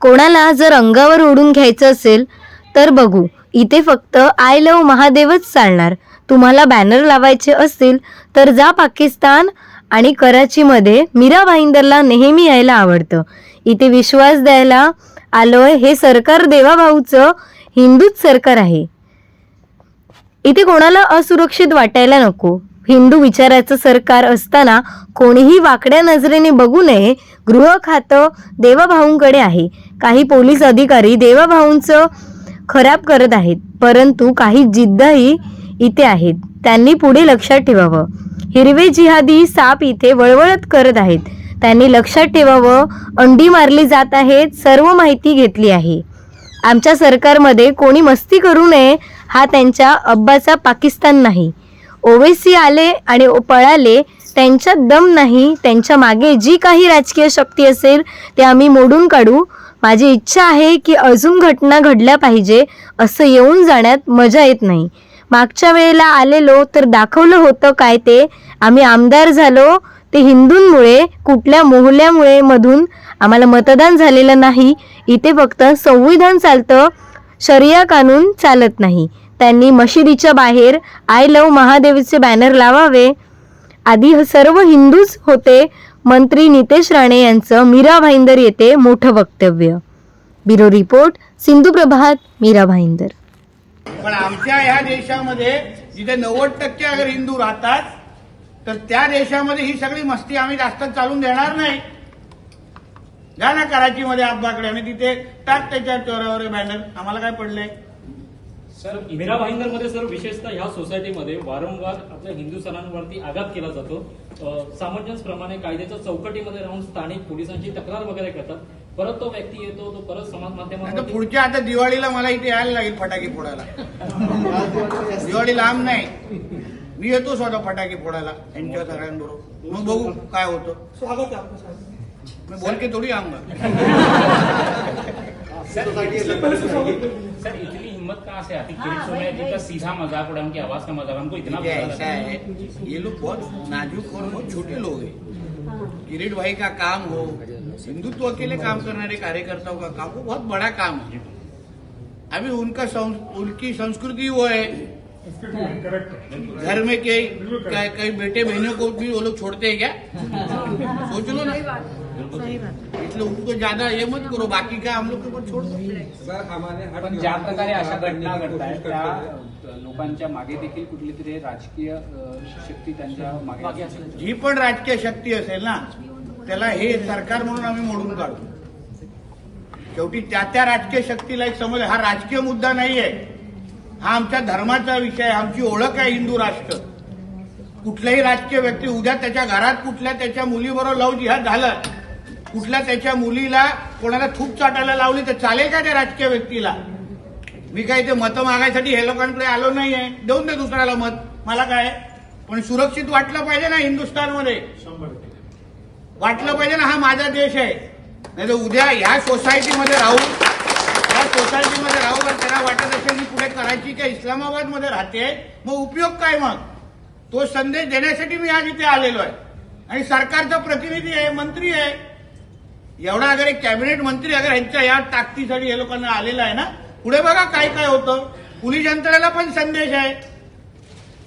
कोणाला जर अंगावर ओढून घ्यायचं असेल तर बघू. इथे फक्त आय लव महादेवच चालणार. तुम्हाला बॅनर लावायचे असतील तर जा पाकिस्तान आणि कराचीमध्ये मीरा भाईंदरला नेहमी यायला आवडतं. इथे विश्वास द्यायला आलोय हे सरकार देवाभाऊचं हिंदूच सरकार आहे. इथे कोणाला असुरक्षित वाटायला नको. हिंदू विचाराचं सरकार असताना कोणीही वाकड्या नजरेने बघू नये गृह खातं देवाभाऊंकडे आहे. काही पोलीस अधिकारी देवाभाऊंचं खराब करत आहेत परंतु काही जिद्दही इथे आहेत. त्यांनी पुढे लक्षात ठेवावं. हिरवे जिहादी साप इथे वळवळत करत आहेत. त्यांनी लक्षात ठेवावं अंडी मारली जात आहेत सर्व माहिती घेतली आहे. आमच्या सरकारमध्ये कोणी मस्ती करू नये हा त्यांच्या अब्बाचा पाकिस्तान नाही. ओवेसी आले आणि पळाले त्यांच्यात दम नाही त्यांच्या मागे जी काही राजकीय शक्ती असेल ते आम्ही मोडून काढू. माझी इच्छा आहे की अजून घटना घडल्या पाहिजे असं येऊन जाण्यात मजा येत नाही. मागच्या वेळेला आलेलो तर दाखवलं होतं काय ते. आम्ही आमदार झालो ते हिंदूंमुळे कुठल्या मोहल्यामुळे मधून आम्हाला मतदान झालेलं नाही. इथे फक्त संविधान चालतं शरिया कानून चालत नाही. त्यांनी मशिदीच्या बाहेर आय लव महादेवीचे बॅनर लावावे. आधी सर्व हिंदूच होते. मंत्री नितेश राणे यांचं मीरा भाईंदर येथे मोठं वक्तव्य. Bureau report Sindhu Prabhat Mira Bhayandar. पण आमच्या ह्या देशामध्ये जिथे नव्वद टक्के अगर हिंदू राहतात तर त्या देशामध्ये ही सगळी मस्ती आम्ही जास्त चालून देणार नाही. जा ना कराचीमध्ये अब्बाकडे आणि तिथे टाक त्याच्या चोरावर बॅनर आम्हाला काय पडलंय? सर मीरा भाईंदरमध्ये सर विशेषतः ह्या सोसायटीमध्ये वारंवार आपल्या हिंदू सणांवरती आघात केला जातो. सामंजस्यप्रमाणे कायद्याच्या चौकटीमध्ये राहून स्थानिक पोलिसांची तक्रार वगैरे करतात. परत तो व्यक्ती येतो तो परत समाज आता माध्यमांवरती पुढच्या आता दिवाळीला मला इथे यायला लागेल फटाके फोडायला. दिवाळी लांब नाही. मी येतो स्वतः फटाके फोडायला यांच्या सगळ्यांबरोबर. मग बघू काय होतं. मी बोल के थोडी आऊंगा सर इतनी हिम्मत कहाँ से आती? है हाँ, जी का सीधा मज़ाक उड़ा उनकी आवाज़ का मज़ाक हमको इतना ऐसा है। ये लोग बहुत नाजुक और बहुत छोटे लोग हैं। किरीट भाई का काम हो हिंदुत्व के लिए काम करने कार्यकर्ताओं का काम हो बहुत बड़ा काम है। अभी उनका उनकी संस्कृति वो है घर में कई कई बेटे बहनों को भी वो लोग छोड़ते हैं क्या? सोच लो ना। इसलिए उनको ज्यादा ये मत करो बाकी का हम लोग के ऊपर छोड़ दो। पण ज्या प्रकारे अशा घटना त्या लोकांच्या मागे देखील कुठली तरी राजकीय शक्ती त्यांच्या मागे. जी पण राजकीय शक्ती असेल ना त्याला हे सरकार म्हणून आम्ही मोडून काढू. शेवटी त्या त्या राजकीय शक्तीला एक समज हा राजकीय मुद्दा नाहीये. हा आमच्या धर्माचा विषय आहे आमची ओळख आहे हिंदू राष्ट्र. कुठल्याही राजकीय व्यक्ती उद्या त्याच्या घरात कुठल्या त्याच्या मुलीबरोबर लव जिहाद झालं कुठल्या त्याच्या मुलीला कोणाला थूक चाटायला लावली तर चालेल का त्या राजकीय व्यक्तीला? मी काही ते मतं मागायसाठी हे लोकांकडे आलो नाहीये. देऊन दे दुसऱ्याला मत. मला काय? पण सुरक्षित वाटलं पाहिजे ना हिंदुस्थानमध्ये. वाटलं पाहिजे ना हा माझा देश आहे. नाही तर उद्या ह्या सोसायटीमध्ये राहून या सोसायटीमध्ये राहून जर त्यांना वाटत असेल की पुढे करायची का इस्लामाबादमध्ये राहते मग उपयोग काय मग? तो संदेश देण्यासाठी मी आज इथे आलेलो आहे. आणि सरकारचा प्रतिनिधी आहे मंत्री आहे. एवढा अगर एक कॅबिनेट मंत्री अगर यांच्या या ताकदीसाठी हे लोकांना आलेला आहे ना पुढे बघा काय काय होतं. पोलीस यंत्रणेला पण संदेश आहे.